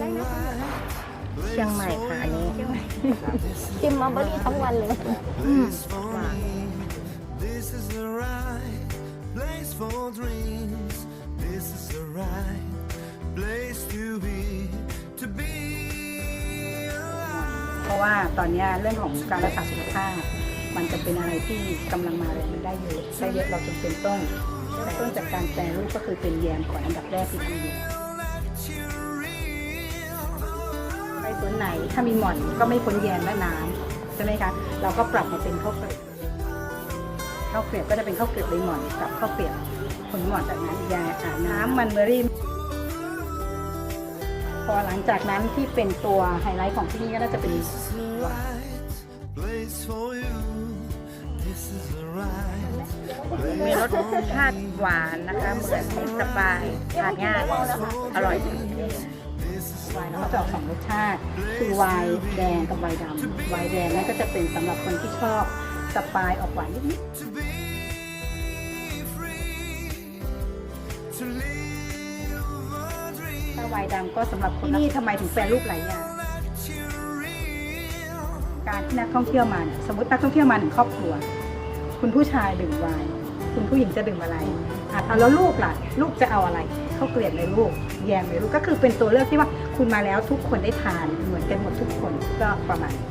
เชียงใหม่ค่ะอันนี้กินมาเบอรี่ทั้งวันเลยอืม This is the right place for dreams. This is the right place to be, to be เพราะว่าตอนนี้เรื่องของการรักษาสุขภาพ มันจะเป็นอะไรที่กำลังมาแรงได้เยอะได้เยอะเราจำเป็นต้องต่ต้นจากการแปรรูปก็คือเป็นแยมก่อนอันดับแรกที่ทำอยู่ สวนไหน ถ้ามีหม่อนก็ไม่พ้นแยมและน้ำใช่ไหมคะ เราก็ปรับมาเป็นข้าวเกลียบข้าวเกลียบก็จะเป็นข้าวเกลียบใบหม่อนกับข้าวเกลียบผลหม่อนจากนั้นยาอ่าน้ำมันเบอร์รี่พอหลังจากนั้นที่เป็นตัวไฮไลท์ของที่นี่ก็น่าจะเป็นมีรสชาติหวานนะคะ เหมือนสปายทานง่ายอร่อย ไวน์เขาจะออกสองรสชาติ คือไวน์แดงกับไวน์ดำไวน์แดงนั่นก็จะเป็นสำหรับคนที่ชอบสปายออกหวานนิด to be free, to live a ๆ dream. ถ้าไวน์ดำก็สำหรับคนที่นี่ทำไมถึงแปรรูปหลายอย่าง Let you real. การที่นักท่องเที่ยวมาเนี่ยสมมตินักท่องเที่ยวมาหนึ่งครอบครัว คุณผู้ชายดื่มไวน์คุณผู้หญิงจะดื่มอะไรอะแล้วลูกล่ะ ลูกจะเอาอะไร ข้าวเกลียบในลูกแยมในลูกก็คือเป็นตัวเลือกที่ว่าคุณมาแล้วทุกคนได้ทานเหมือนกันหมดทุกคนก็ประมาณนี้